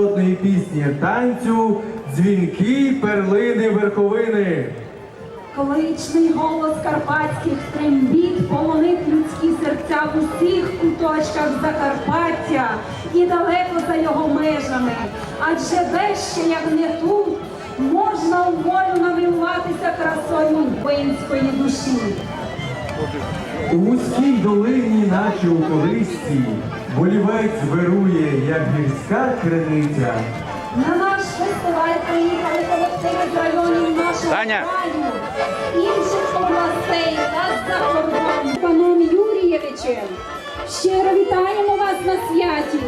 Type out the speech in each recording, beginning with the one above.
народної пісні танцю, дзвінки, перлини, верховини. Количний голос карпатських трембіт полонив людські серця в усіх куточках Закарпаття і далеко за його межами. Адже де ще, як не тут, можна у волю намилуватися красою воїнської душі. У вузькій долині, наче у колисці, волівець вирує, як гірська криниця. На наш фестиваль приїхали колективи з районів нашого Таня. краю, інших областей та з-за кордону. Паном Юрієвичем, щиро вітаємо вас на святі.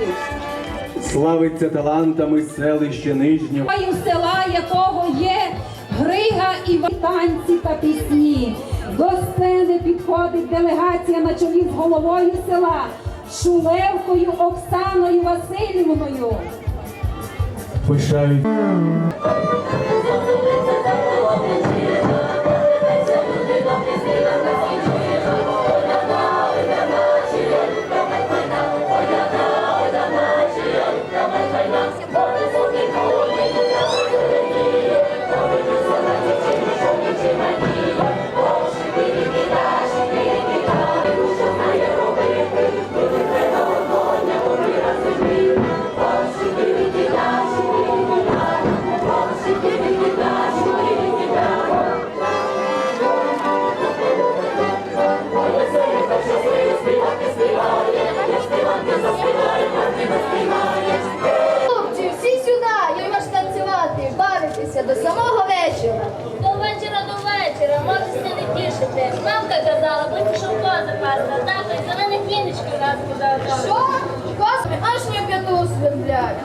Славиться талантами селище Нижнього. Краю села, якого є грига і танці та пісні. До сцени підходить делегація на чолі з головою села Шулевкою Оксаною Васильівною. Пишають. Не. Мамка казала, будь що коза пасти, тато й зелене кіночки у нас буде. Що? Коза? аж не п'яту сверблять.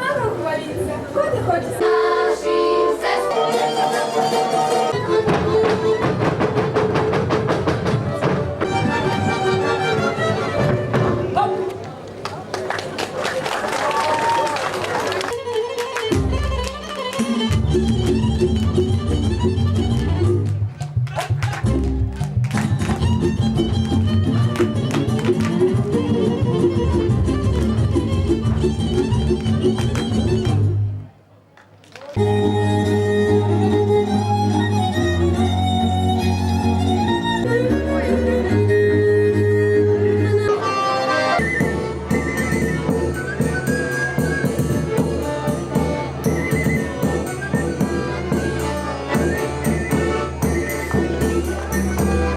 Ану, хваліться, куди хочеться?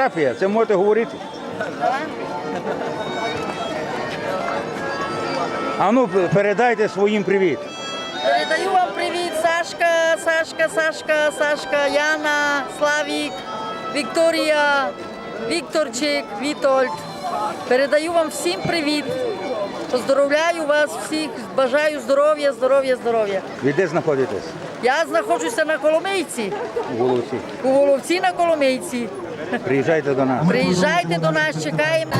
Фотографія, це можете говорити. А ну передайте своїм привіт. Передаю вам привіт, Сашка, Сашка, Сашка, Сашка, Яна, Славік, Вікторія, Вікторчик, Вітольд. Передаю вам всім привіт. Поздоровляю вас всіх, бажаю здоров'я, здоров'я, здоров'я. Ви де знаходитесь? Я знаходжуся на Коломийці, У Волосі. у Воловці на Коломийці. Приїжджайте до нас. Приїжджайте до нас, чекаємо.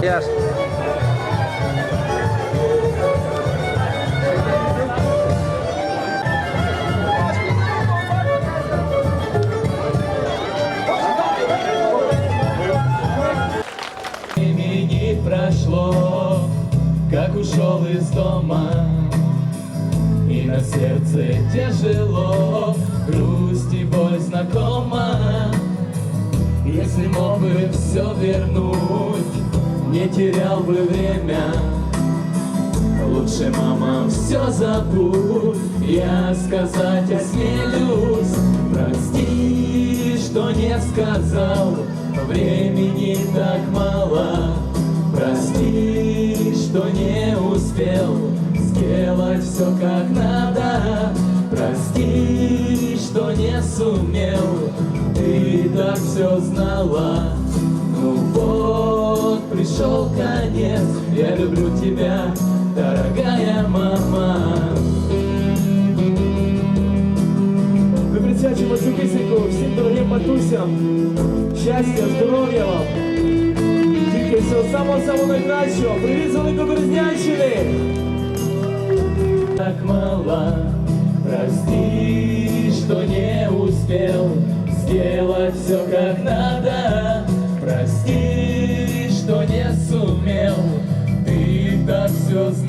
Yes. Из дома. И на сердце тяжело, грусть и боль знакома. Если мог бы все вернуть, не терял бы время. Лучше, мама, все забудь. Я сказать осмелюсь Прости, что не сказал. Времени так мало. Прости, что не все как надо Прости, что не сумел Ты так все знала ну вот, пришел конец, я люблю тебя, дорогая мама. Ми присвячуємо цю пісеньку всім дорогим матусям. Щастя, здоров'я вам. Тільки всього самого-самого найкращого. Привіт з Великоберезнянщини! Так мало. Прости, что не успел Сделать все как надо. Прости, что не сумел. Ты так все знал